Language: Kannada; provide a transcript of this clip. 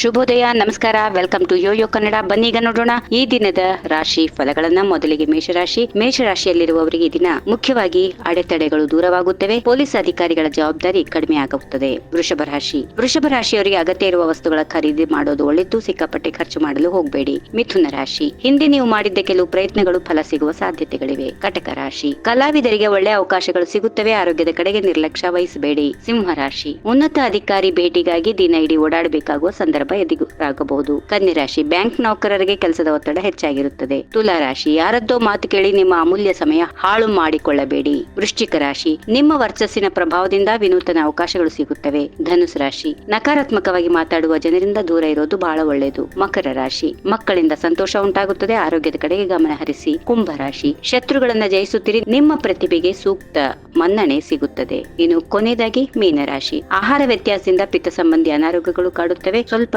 ಶುಭೋದಯ, ನಮಸ್ಕಾರ ವೆಲ್ಕಮ್ ಟು ಯೋಯೋ ಕನ್ನಡ ಬನ್ನೀಗ ನೋಡೋಣ ಈ ದಿನದ ರಾಶಿ ಫಲಗಳನ್ನ. ಮೊದಲಿಗೆ ಮೇಷರಾಶಿ. ಮೇಷರಾಶಿಯಲ್ಲಿರುವವರಿಗೆ ಈ ದಿನ ಮುಖ್ಯವಾಗಿ ಅಡೆತಡೆಗಳು ದೂರವಾಗುತ್ತವೆ. ಪೊಲೀಸ್ ಅಧಿಕಾರಿಗಳ ಜವಾಬ್ದಾರಿ ಕಡಿಮೆ ಆಗುತ್ತದೆ. ವೃಷಭ ರಾಶಿ. ವೃಷಭ ರಾಶಿಯವರಿಗೆ ಅಗತ್ಯ ಇರುವ ವಸ್ತುಗಳ ಖರೀದಿ ಮಾಡೋದು ಒಳ್ಳೆದ್ದು ಸಿಕ್ಕಾಪಟ್ಟೆ ಖರ್ಚು ಮಾಡಲು ಹೋಗಬೇಡಿ. ಮಿಥುನ ರಾಶಿ. ಹಿಂದೆ ನೀವು ಮಾಡಿದ್ದ ಕೆಲವು ಪ್ರಯತ್ನಗಳು ಫಲ ಸಿಗುವ ಸಾಧ್ಯತೆಗಳಿವೆ. ಕಟಕ ರಾಶಿ. ಕಲಾವಿದರಿಗೆ ಒಳ್ಳೆಯ ಅವಕಾಶಗಳು ಸಿಗುತ್ತವೆ. ಆರೋಗ್ಯದ ಕಡೆಗೆ ನಿರ್ಲಕ್ಷ್ಯ ವಹಿಸಬೇಡಿ. ಸಿಂಹ ರಾಶಿ. ಉನ್ನತ ಅಧಿಕಾರಿ ಭೇಟಿಗಾಗಿ ದಿನ ಇಡೀ ಓಡಾಡಬೇಕಾಗುವ ಸಂದರ್ಭ ಎದುರಾಗಬಹುದು ಕನ್ಯಾ ರಾಶಿ ಬ್ಯಾಂಕ್ ನೌಕರರಿಗೆ ಕೆಲಸದ ಒತ್ತಡ ಹೆಚ್ಚಾಗಿರುತ್ತದೆ. ತುಲಾ ರಾಶಿ, ಯಾರದ್ದೋ ಮಾತು ಕೇಳಿ ನಿಮ್ಮ ಅಮೂಲ್ಯ ಸಮಯ ಹಾಳು ಮಾಡಿಕೊಳ್ಳಬೇಡಿ. ವೃಶ್ಚಿಕ ರಾಶಿ, ನಿಮ್ಮ ವರ್ಚಸ್ಸಿನ ಪ್ರಭಾವದಿಂದ ವಿನೂತನ ಅವಕಾಶಗಳು ಸಿಗುತ್ತವೆ. ಧನುಸ್ ರಾಶಿ, ನಕಾರಾತ್ಮಕವಾಗಿ ಮಾತಾಡುವ ಜನರಿಂದ ದೂರ ಇರೋದು ಬಹಳ ಒಳ್ಳೆಯದು. ಮಕರ ರಾಶಿ, ಮಕ್ಕಳಿಂದ ಸಂತೋಷ ಉಂಟಾಗುತ್ತದೆ, ಆರೋಗ್ಯದ ಕಡೆಗೆ ಗಮನ ಹರಿಸಿ. ಕುಂಭ ರಾಶಿ, ಶತ್ರುಗಳನ್ನ ಜಯಿಸುತ್ತಿರಿ, ನಿಮ್ಮ ಪ್ರತಿಭೆಗೆ ಸೂಕ್ತ ಮನ್ನಣೆ ಸಿಗುತ್ತದೆ. ಇನ್ನು ಕೊನೆಯದಾಗಿ ಮೀನರಾಶಿ ಆಹಾರ ವ್ಯತ್ಯಾಸದಿಂದ ಪಿತ್ತ ಸಂಬಂಧಿ ಅನಾರೋಗ್ಯಗಳು ಕಾಡುತ್ತವೆ. ಸ್ವಲ್ಪ